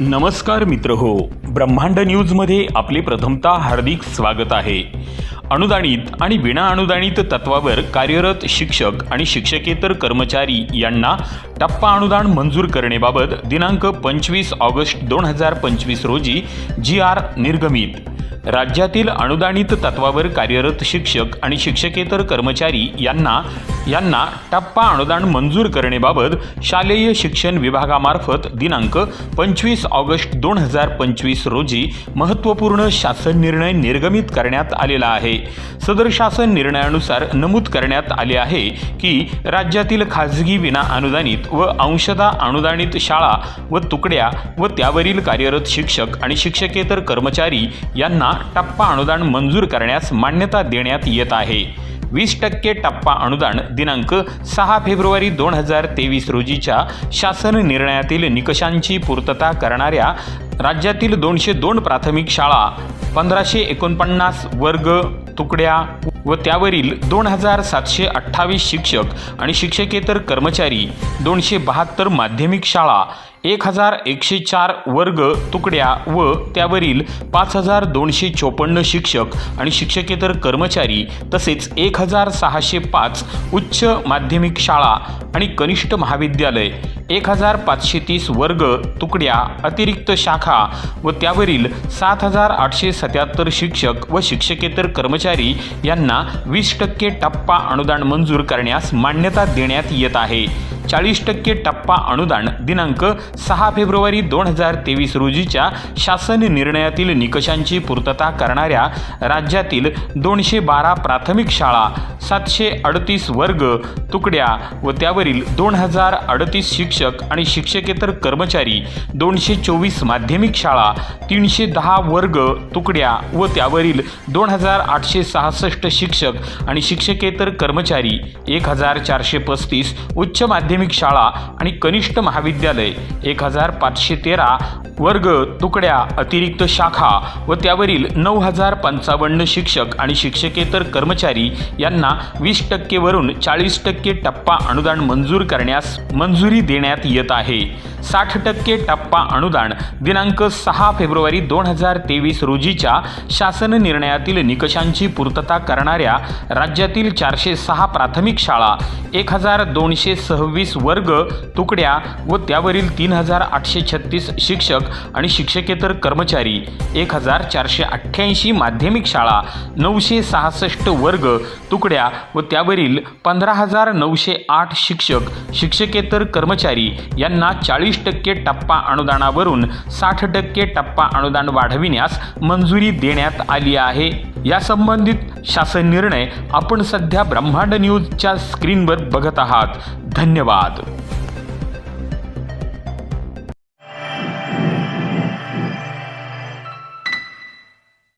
नमस्कार मित्र हो. ब्रह्मांड न्यूजमध्ये आपले प्रथमतः हार्दिक स्वागत आहे. अनुदानित आणि विना अनुदानित तत्वावर कार्यरत शिक्षक आणि शिक्षकेतर कर्मचारी यांना टप्पा अनुदान मंजूर करण्याबाबत दिनांक पंचवीस ऑगस्ट दोन हजार पंचवीस रोजी जी आर निर्गमित. राज्यातील अनुदानित तत्वावर कार्यरत शिक्षक आणि शिक्षकेतर कर्मचारी यांना यांना टप्पा अनुदान मंजूर करणेबाबत शालेय शिक्षण विभागामार्फत दिनांक पंचवीस ऑगस्ट दोन हजार पंचवीस रोजी महत्त्वपूर्ण शासन निर्णय निर्गमित करण्यात आलेला आहे. सदर शासन निर्णयानुसार नमूद करण्यात आले आहे की राज्यातील खाजगी विना अनुदानित व अंशदा अनुदानित शाळा व तुकड्या व त्यावरील कार्यरत शिक्षक आणि शिक्षकेतर कर्मचारी यांना टप्पा अनुदान मंजूर करण्यास मान्यता देण्यात येत आहे. वीस टक्के टप्पा अनुदान दिनांक सहा फेब्रुवारी दोन हजार तेवीस रोजीच्या शासन निर्णयातील निकषांची पूर्तता करणाऱ्या राज्यातील दोनशे दोन प्राथमिक शाळा पंधराशे एकोणपन्नास वर्ग तुकड्या व त्यावरील दोन हजार सातशे अठ्ठावीस शिक्षक आणि शिक्षकेतर कर्मचारी दोनशे बहात्तर माध्यमिक शाळा एक हजार एकशे चार वर्ग तुकड्या व त्यावरील पाच हजार दोनशे चोपन्न शिक्षक आणि शिक्षकेतर कर्मचारी तसेच एक हजार सहाशे पाच उच्च माध्यमिक शाळा आणि कनिष्ठ महाविद्यालय. एक हजार पाचशे तीस वर्ग तुकड्या अतिरिक्त शाखा व त्यावरील सात हजार आठशे सत्याहत्तर शिक्षक व शिक्षकेतर कर्मचारी यांना वीस टक्के टप्पा अनुदान मंजूर करण्यास मान्यता देण्यात येत आहे. चाळीस टक्के टप्पा अनुदान दिनांक सहा फेब्रुवारी दोन हजार तेवीस रोजीच्या शासन निर्णयातील निकषांची पूर्तता करणाऱ्या राज्यातील दोनशे बारा प्राथमिक शाळा सातशे अडतीस वर्ग तुकड्या व त्यावरील दोन हजार अडतीस शिक्षक शिक्षक आणि शिक्षकेतर कर्मचारी दोनशे चोवीस माध्यमिक शाळा तीनशे दहा वर्ग तुकड्या व त्यावरील दोन हजार आठशे सहासष्ट शिक्षक आणि शिक्षकेतर कर्मचारी एक हजार चारशे पस्तीस उच्च माध्यमिक शाळा आणि कनिष्ठ महाविद्यालय एक हजार पाचशे तेरा वर्ग तुकड्या अतिरिक्त शाखा व त्यावरील नऊ हजार पंचावन्न शिक्षक आणि शिक्षकेतर कर्मचारी यांना वीस टक्केवरून चाळीस टक्के टप्पा अनुदान मंजूर करण्यास मंजुरी देण्यात येत आहे. साठ टक्के टप्पा अनुदान दिनांक सहा फेब्रुवारी दोन हजार तेवीस रोजीच्या शासन निर्णयातील निकषांची पूर्तता करणाऱ्या राज्यातील चारशे सहा प्राथमिक शाळा एक हजार दोनशे सव्वीस वर्ग तुकड्या व त्यावरील तीन हजार आठशे छत्तीस शिक्षक आणि शिक्षकेतर कर्मचारी एक हजार चारशे अठ्ठ्याऐंशी माध्यमिक शाळा नऊशे सहासष्ट वर्ग तुकड्या व त्यावरील पंधरा हजार नऊशे आठ शिक्षक शिक्षकेतर कर्मचारी यांना चाळीस टक्के टप्पा अनुदानावरून साठ टक्के टप्पा अनुदान वाढविण्यास मंजुरी देण्यात आली आहे. या संबंधित शासन निर्णय आपण सध्या ब्रह्मांड न्यूजच्या स्क्रीनवर बघत आहात. धन्यवाद.